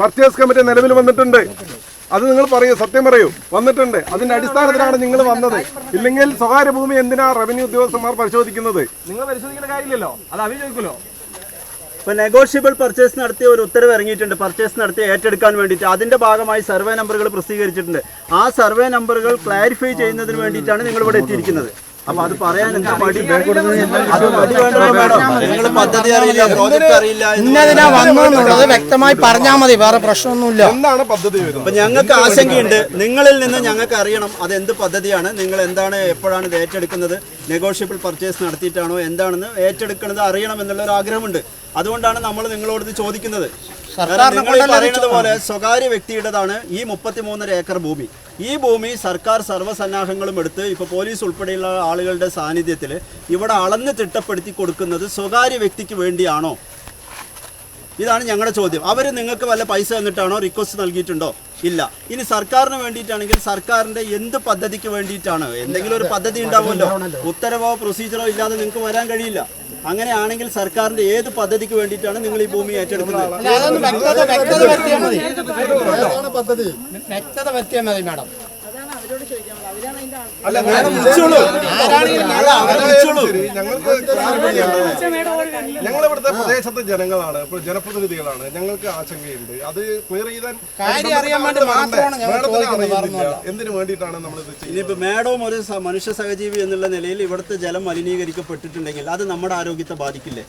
Purchase committee നിലവിൽ വന്നിട്ടുണ്ട്. അത് നിങ്ങൾ പറയൂ സത്യം പറയൂ. വന്നിട്ടുണ്ട്. അതിന്റെ അടിസ്ഥാനത്തിലാണ് നിങ്ങൾ വന്നത്. ഇല്ലെങ്കിൽ സ്വകാര്യ ഭൂമി എന്തിനാ റവന്യൂ ഉദ്യോഗസ്ഥന്മാർ പരിശോധിക്കുന്നത്? നിങ്ങൾ പരിശോധിക്കേണ്ട കാര്യമില്ലല്ലോ. അത് അവർ ഇപ്പൊ നെഗോഷ്യബിൾ പർച്ചേസ് നടത്തിയ ഒരു ഉത്തരവ് ഇറങ്ങിയിട്ടുണ്ട്. പർച്ചേസ് നടത്തി ഏറ്റെടുക്കാൻ വേണ്ടിയിട്ട്. അതിന്റെ ഭാഗമായി സർവേ നമ്പറുകൾ പ്രസിദ്ധീകരിച്ചിട്ടുണ്ട്. ആ സർവേ നമ്പറുകൾ ക്ലാരിഫൈ ചെയ്യുന്നതിന് വേണ്ടിയിട്ടാണ് നിങ്ങൾ ഇവിടെ എത്തിയിരിക്കുന്നത്. അപ്പൊ അത് പറയാൻ എന്താ മടി അത് മടി വേണ്ടോ വേണോ. നിങ്ങൾ പദ്ധതി അറിയില്ല പ്രോജക്റ്റ് അറിയില്ല എന്ന് ഇന്നതിനാ വന്നു എന്നുള്ളത് വ്യക്തമായി പറഞ്ഞാൽ മതി. വേറെ പ്രശ്നമൊന്നുമില്ല. എന്താണ് പദ്ധതി അപ്പൊ ഞങ്ങൾക്ക് ആശങ്കയുണ്ട്. നിങ്ങളിൽ നിന്ന് ഞങ്ങൾക്ക് അറിയണം അത് എന്ത് പദ്ധതിയാണ്. നിങ്ങൾ എന്താണ് എപ്പോഴാണ് ഇത് ഏറ്റെടുക്കുന്നത്? നെഗോഷ്യബിൾ പർച്ചേസ് നടത്തിയിട്ടാണോ? എന്താണെന്ന് ഏറ്റെടുക്കുന്നത് അറിയണം എന്നുള്ള ഒരു ആഗ്രഹമുണ്ട്. അതുകൊണ്ടാണ് നമ്മൾ നിങ്ങളോട് ഇത് ചോദിക്കുന്നത്. പറയുന്നത് പോലെ സ്വകാര്യ വ്യക്തിയുടേതാണ് ഈ മുപ്പത്തിമൂന്നര ഏക്കർ ഭൂമി. ഈ ഭൂമി സർക്കാർ സർവസന്നാഹങ്ങളും എടുത്ത് ഇപ്പോൾ പോലീസ് ഉൾപ്പെടെയുള്ള ആളുകളുടെ സാന്നിധ്യത്തിൽ ഇവിടെ അളന്ന് തിട്ടപ്പെടുത്തി കൊടുക്കുന്നത് സ്വകാര്യ വ്യക്തിക്ക് വേണ്ടിയാണോ? ഇതാണ് ഞങ്ങളുടെ ചോദ്യം. അവർ നിങ്ങൾക്ക് വല്ല പൈസ തന്നിട്ടാണോ റിക്വസ്റ്റ് നൽകിയിട്ടുണ്ടോ? ഇല്ല. ഇനി സർക്കാരിന് വേണ്ടിയിട്ടാണെങ്കിൽ സർക്കാരിന്റെ എന്ത് പദ്ധതിക്ക് വേണ്ടിയിട്ടാണ്? എന്തെങ്കിലും ഒരു പദ്ധതി ഉണ്ടാവുമല്ലോ. ഉത്തരവോ പ്രൊസീജിയറോ ഇല്ലാതെ നിങ്ങൾക്ക് വരാൻ കഴിയില്ല. അങ്ങനെയാണെങ്കിൽ സർക്കാരിന്റെ ഏത് പദ്ധതിക്ക് വേണ്ടിയിട്ടാണ് നിങ്ങൾ ഈ ഭൂമി ഏറ്റെടുക്കുന്നത്? വ്യക്തത വരുത്തിയാൽ മതി മാഡം. അല്ല വിളിച്ചോളൂ. ഞങ്ങൾക്ക് ഞങ്ങൾ ഇവിടുത്തെ പ്രദേശത്തെ ജനങ്ങളാണ്. ഇപ്പോൾ ജനപ്രതിനിധികളാണ്. ഞങ്ങൾക്ക് ആശങ്കയുണ്ട്. അത് ക്ലിയർ ചെയ്താൽ. എന്തിനു വേണ്ടിയിട്ടാണ് നമ്മൾ ഇത് ചെയ്യുന്നത് ഇനിയിപ്പോൾ ഒരു മനുഷ്യ സഹജീവി എന്നുള്ള നിലയിൽ ഇവിടുത്തെ ജലം മലിനീകരിക്കപ്പെട്ടിട്ടുണ്ടെങ്കിൽ അത് നമ്മുടെ ആരോഗ്യത്തെ ബാധിക്കില്ലേ?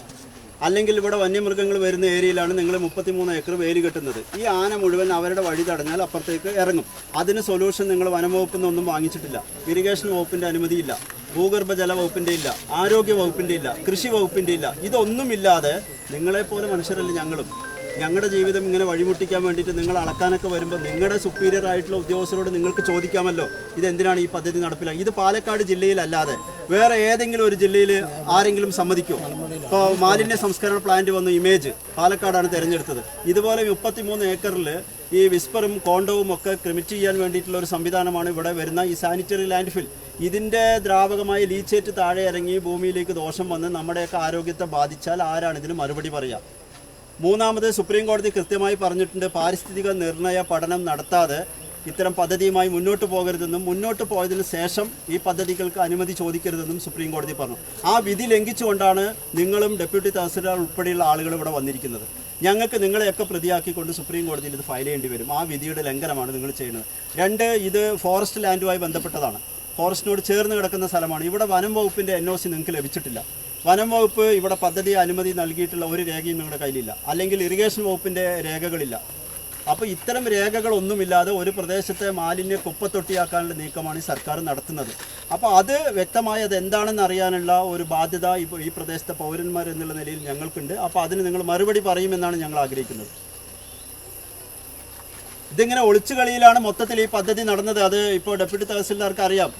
അല്ലെങ്കിൽ ഇവിടെ വന്യമൃഗങ്ങൾ വരുന്ന ഏരിയയിലാണ് നിങ്ങൾ മുപ്പത്തിമൂന്ന് ഏക്കർ വേലി കെട്ടുന്നത്. ഈ ആന മുഴുവൻ അവരുടെ വഴി തടഞ്ഞാൽ അപ്പുറത്തേക്ക് ഇറങ്ങും. അതിന് സൊല്യൂഷൻ നിങ്ങൾ വനംവകുപ്പിൽ നിന്നൊന്നും വാങ്ങിച്ചിട്ടില്ല. ഇറിഗേഷൻ വകുപ്പിന്റെ അനുമതിയില്ല. ഭൂഗർഭജല വകുപ്പിന്റെ ഇല്ല. ആരോഗ്യ വകുപ്പിന്റെ ഇല്ല. കൃഷി വകുപ്പിന്റെ ഇല്ല. ഇതൊന്നുമില്ലാതെ നിങ്ങളെപ്പോലെ മനുഷ്യരല്ല ഞങ്ങളും. ഞങ്ങളുടെ ജീവിതം ഇങ്ങനെ വഴിമുട്ടിക്കാൻ വേണ്ടിയിട്ട് നിങ്ങൾ അളക്കാനൊക്കെ വരുമ്പോൾ നിങ്ങളുടെ സുപ്പീരിയർ ആയിട്ടുള്ള ഉദ്യോഗസ്ഥരോട് നിങ്ങൾക്ക് ചോദിക്കാമല്ലോ ഇതെന്തിനാണ് ഈ പദ്ധതി നടപ്പിലാക്കുക ഇത് പാലക്കാട് ജില്ലയിലല്ലാതെ വേറെ ഏതെങ്കിലും ഒരു ജില്ലയിൽ ആരെങ്കിലും സമ്മതിക്കുമോ ഇപ്പോൾ മാലിന്യ സംസ്കരണ പ്ലാന്റ് വന്ന ഇമേജ് പാലക്കാടാണ് തിരഞ്ഞെടുത്തത്. ഇതുപോലെ മുപ്പത്തിമൂന്ന് ഏക്കറിൽ ഈ വിസ്പറും കോണ്ടവും ഒക്കെ ക്രിമിറ്റ് ചെയ്യാൻ വേണ്ടിയിട്ടുള്ള ഒരു സംവിധാനമാണ് ഇവിടെ വരുന്ന ഈ സാനിറ്ററി ലാൻഡ് ഫിൽ ഇതിന്റെ ദ്രാവകമായ ലീച്ചേറ്റ് താഴെ ഇറങ്ങി ഭൂമിയിലേക്ക് ദോഷം വന്ന് നമ്മുടെയൊക്കെ ആരോഗ്യത്തെ ബാധിച്ചാൽ ആരാണ് ഇതിന് മറുപടി പറയുക മൂന്നാമത് സുപ്രീം കോടതി കൃത്യമായി പറഞ്ഞിട്ടുണ്ട് പാരിസ്ഥിതിക നിർണയ പഠനം നടത്താതെ ഇത്തരം പദ്ധതിയുമായി മുന്നോട്ട് പോകരുതെന്നും മുന്നോട്ട് പോയതിന് ശേഷം ഈ പദ്ധതികൾക്ക് അനുമതി ചോദിക്കരുതെന്നും സുപ്രീം കോടതി പറഞ്ഞു. ആ വിധി ലംഘിച്ചുകൊണ്ടാണ് നിങ്ങളും ഡെപ്യൂട്ടി തഹസിൽദാർ ഉൾപ്പെടെയുള്ള ആളുകൾ ഇവിടെ വന്നിരിക്കുന്നത്. ഞങ്ങൾക്ക് നിങ്ങളെയൊക്കെ പ്രതിയാക്കിക്കൊണ്ട് സുപ്രീം കോടതിയിൽ ഇത് ഫയൽ ചെയ്യേണ്ടി വരും. ആ വിധിയുടെ ലംഘനമാണ് നിങ്ങൾ ചെയ്യുന്നത്. രണ്ട് ഇത് ഫോറസ്റ്റ് ലാൻഡുമായി ബന്ധപ്പെട്ടതാണ്. ഫോറസ്റ്റിനോട് ചേർന്ന് കിടക്കുന്ന സ്ഥലമാണ്. ഇവിടെ വനം വകുപ്പിന്റെ എൻ നിങ്ങൾക്ക് ലഭിച്ചിട്ടില്ല. വനം വകുപ്പ് ഇവിടെ പദ്ധതി അനുമതി നൽകിയിട്ടുള്ള ഒരു രേഖയും നിങ്ങളുടെ കയ്യിലില്ല. അല്ലെങ്കിൽ ഇറിഗേഷൻ വകുപ്പിന്റെ രേഖകളില്ല. അപ്പോൾ ഇത്തരം രേഖകളൊന്നുമില്ലാതെ ഒരു പ്രദേശത്തെ മാലിന്യ കുപ്പത്തൊട്ടിയാക്കാനുള്ള നീക്കമാണ് ഈ സർക്കാർ നടത്തുന്നത്. അപ്പോൾ അത് വ്യക്തമായി അത് എന്താണെന്ന് അറിയാനുള്ള ഒരു ബാധ്യത ഇപ്പോൾ ഈ പ്രദേശത്തെ പൗരന്മാർ എന്നുള്ള നിലയിൽ ഞങ്ങൾക്കുണ്ട്. അപ്പോൾ അതിന് നിങ്ങൾ മറുപടി പറയുമെന്നാണ് ഞങ്ങൾ ആഗ്രഹിക്കുന്നത്. ഇതിങ്ങനെ ഒളിച്ചു കളിയിലാണ് മൊത്തത്തിൽ ഈ പദ്ധതി നടന്നത്. അത് ഇപ്പോൾ ഡെപ്യൂട്ടി തഹസിൽദാർക്ക് അറിയാം.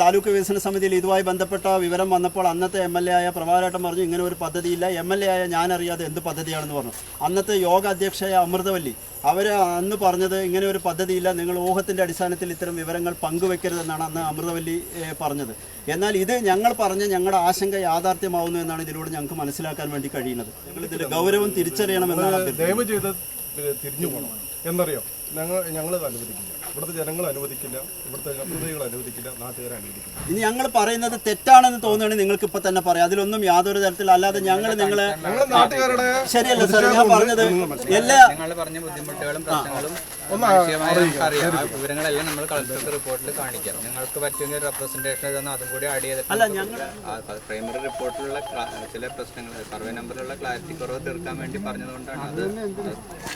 താലൂക്ക് വികസന സമിതിയിൽ ഇതുമായി ബന്ധപ്പെട്ട വിവരം വന്നപ്പോൾ അന്നത്തെ എം എൽ എ ആയ പ്രഭാകരേട്ടൻ പറഞ്ഞു ഇങ്ങനെ ഒരു പദ്ധതിയില്ല. എം എൽ എ ആയ ഞാൻ അറിയാതെ എന്ത് പദ്ധതിയാണെന്ന് പറഞ്ഞു. അന്നത്തെ യോഗ അധ്യക്ഷയായ അമൃതവല്ലി അവർ അന്ന് പറഞ്ഞത് ഇങ്ങനെ ഒരു പദ്ധതിയില്ല. നിങ്ങൾ ഊഹത്തിന്റെ അടിസ്ഥാനത്തിൽ ഇത്തരം വിവരങ്ങൾ പങ്കുവെക്കരുതെന്നാണ് അന്ന് അമൃതവല്ലി പറഞ്ഞത്. എന്നാൽ ഇത് ഞങ്ങൾ പറഞ്ഞ് ഞങ്ങളുടെ ആശങ്ക യാഥാർത്ഥ്യമാവുന്നു എന്നാണ് ഇതിലൂടെ ഞങ്ങൾക്ക് മനസ്സിലാക്കാൻ വേണ്ടി കഴിയുന്നത്. നിങ്ങൾ ഇതിൽ ഗൗരവം തിരിച്ചറിയണമെന്നാണ്. ദയവ് ചെയ്ത് തിരിഞ്ഞു പോകണം. എന്നറിയോ. ഞങ്ങൾ ഞങ്ങൾ അനുവദിക്കില്ല. ഇവിടുത്തെ ജനങ്ങൾ അനുവദിക്കില്ല. ഇവിടുത്തെ പ്രതികൾ അനുവദിക്കില്ല. നാട്ടുകാരെ അനുവദിക്കില്ല. ഇനി ഞങ്ങൾ പറയുന്നത് തെറ്റാണെന്ന് തോന്നുകയാണെങ്കിൽ നിങ്ങൾക്ക് ഇപ്പൊ തന്നെ പറയാം. അതിലൊന്നും യാതൊരു തരത്തിൽ അല്ലാതെ ഞങ്ങൾ നിങ്ങളെ ഞങ്ങൾ നാട്ടുകാരുടെ ശരിയല്ല സാർ ഞാൻ പറഞ്ഞത് എല്ലാ നിങ്ങൾ പറഞ്ഞ ബുദ്ധിമുട്ടുകളും പ്രശ്നങ്ങളും വിവരങ്ങളെല്ലാം നമ്മൾ കളക്ടർക്ക് റിപ്പോർട്ടിൽ കാണിക്കാം. നിങ്ങൾക്ക് പറ്റുമെങ്കിൽ റെപ്രസെന്റേഷൻ ഇതൊന്നും അതും കൂടി ആഡ് ചെയ്തിട്ട് അല്ല ഞങ്ങൾ പ്രൈമറി റിപ്പോർട്ടിലുള്ള ചില പ്രശ്നങ്ങൾ സർവേ നമ്പറിലുള്ള ക്ലാരിറ്റി കുറവ് തീർക്കാൻ വേണ്ടി പറഞ്ഞതുകൊണ്ടാണ്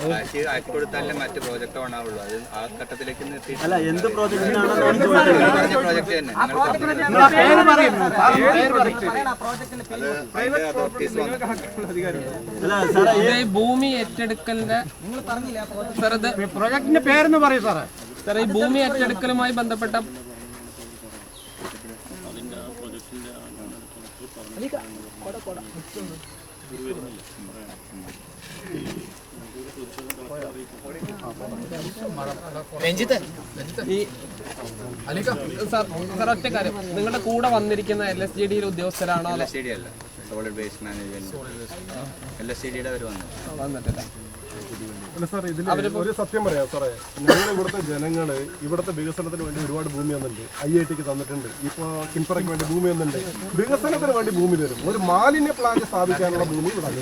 അത് ആക്കി കൊടുത്താലേ മറ്റ് പ്രോജക്റ്റ് അത് ആ ഘട്ടത്തിലേക്ക് അല്ല എന്ത് പ്രോജക്റ്റ് തന്നെ. അതിന്റെ അതോറിറ്റീസ് സാറേ ഭൂമി ഏറ്റെടുക്കലിന്റെ സാർ ഇത് പ്രൊജക്ടിന്റെ പേരെന്ന് പറയും സാറേ. സാർ ഈ ഭൂമി ഏറ്റെടുക്കലുമായി ബന്ധപ്പെട്ട രഞ്ജിത്ത് ഈ സാർ സാർ ഒറ്റ കാര്യം. നിങ്ങളുടെ കൂടെ വന്നിരിക്കുന്ന എൽ എസ് ജി ഡിയിലെ ഉദ്യോഗസ്ഥരാണോ എൽ എസ് ജി ഡി അല്ല solid waste management L S C ഡിയുടെ അവർ വന്നു വന്നിട്ടില്ല. അല്ല സാർ ഇതിൽ ഒരു സത്യം പറയാം സാറേ. ഞങ്ങൾ ഇവിടുത്തെ ജനങ്ങൾ ഇവിടുത്തെ വികസനത്തിന് വേണ്ടി ഒരുപാട് ഭൂമി തന്നിട്ടുണ്ട്. ഐ ഐ ടിക്ക് തന്നിട്ടുണ്ട്. ഇപ്പൊ കിൻഫറയ്ക്ക് വേണ്ടി ഭൂമി തന്നിട്ടുണ്ട്. വികസനത്തിന് വേണ്ടി ഭൂമി തരും. ഒരു മാലിന്യ പ്ലാന്റ് സ്ഥാപിക്കാനുള്ള ഭൂമി ഇവിടെ